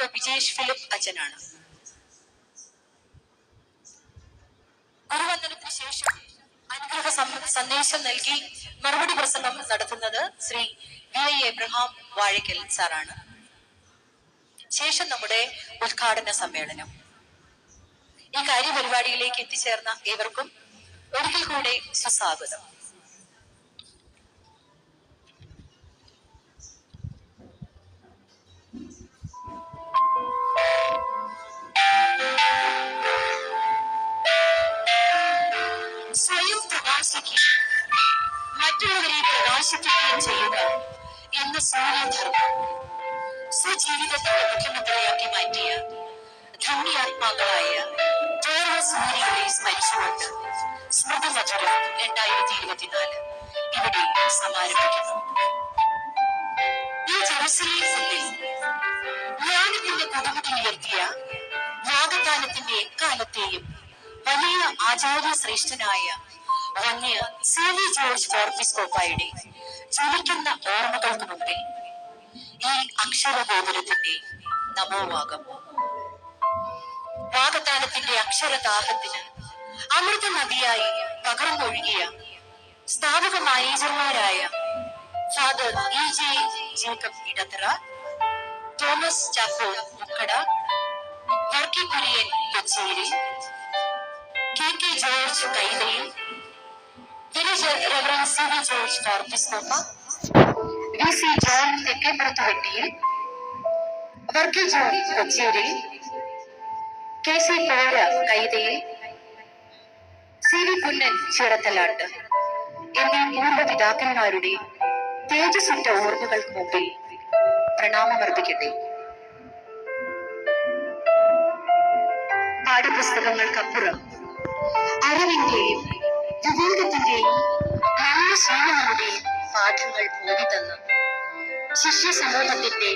Doctor Vijesh Philip അച്ഛനാണ്. ഗുരുവന്ദനത്തിന് ശേഷം അനുഗ്രഹ സന്ദേശം നൽകി മറുപടി പ്രസംഗം നടത്തുന്നത് ശ്രീ വി ഐ എബ്രഹാം വാഴയ്ക്കൽ സാറാണ്. ശേഷം നമ്മുടെ ഉദ്ഘാടന സമ്മേളനം. ഈ കാര്യപരിപാടിയിലേക്ക് എത്തിച്ചേർന്ന ഏവർക്കും ഒരിക്കൽ കൂടെ സുസ്വാഗതം. എന്ന സൂര്യധർമ്മം സ്വജീവിതത്തെ മുഖ്യമന്ത്രിയാക്കി മാറ്റിയ ധന്യാത്മാക്കളായ പൂർവ സൂര്യകളെ സ്മരിച്ചുകൊണ്ട് സ്മൃതി മധുരം രണ്ടായിരത്തി ഇരുപത്തിനാല് ഇവിടെ സമാരംഭിക്കുന്നു. ഈ ജെറുസലേമിൽ ജ്ഞാനത്തിന്റെ കൊടുമുടി ഉയർത്തിയ യാഗദാനത്തിന്റെ എക്കാലത്തെയും വലിയ ആചാര്യ ശ്രേഷ്ഠനായ വന്യ സി വി ജോർജ് ഫോർപ്പിസ്കോപ്പായുടെ ജ്വലിക്കുന്ന ഓർമ്മകൾക്ക് മുമ്പിൽ ഈ അക്ഷരഗോപുരത്തിന്റെ നമോവാകം. വാഗദാനത്തിന്റെ അക്ഷരദാഹത്തിന് അമൃത നദിയായി പകർന്നൊഴുകിയ സ്ഥാപക മാനേജർമാരായ father E J Jacob Idathara Thomas Chacko Mukkada Varkey Kurian Kochery K K George Kaithayil village reverend C V George ഫോർപ്പിസ്കോപ്പ V C John Thekkepurathu Vettiyil Varkey John Kochery. K C Pora Kaithayil C V Punnen Chirathalattu എന്നീ പൂർവ പിതാക്കന്മാരുടെ തേജസ്സുറ്റ ഓർമ്മകൾക്ക് മുമ്പിൽ പ്രണാമമർപ്പിക്കട്ടെ പാഠപുസ്തകങ്ങൾക്കപ്പുറം അറിവിന്റെയും വിവേകത്തിന്റെയും ശീലങ്ങളുടെയും പാഠങ്ങൾ ബോധി തന്ന്. ശിഷ്യ സമൂഹത്തിന്റെ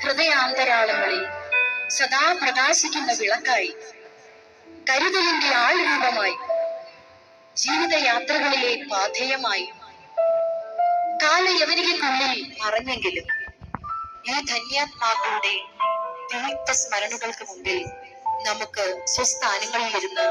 ഹൃദയാന്തരാളങ്ങളിൽ സദാ പ്രകാശിക്കുന്ന വിളക്കായി കരുതലിന്റെ ആൾരൂപമായി ജീവിതയാത്രകളിലെ പാധേയമായി കാലയവനികയ്ക്കുള്ളിൽ മറഞ്ഞെങ്കിലും ഈ ധന്യാത്മാക്കളുടെ ദീപ്ത സ്മരണകൾക്ക് മുമ്പിൽ നമുക്ക് സ്വസ്ഥാനങ്ങളിലിരുന്ന്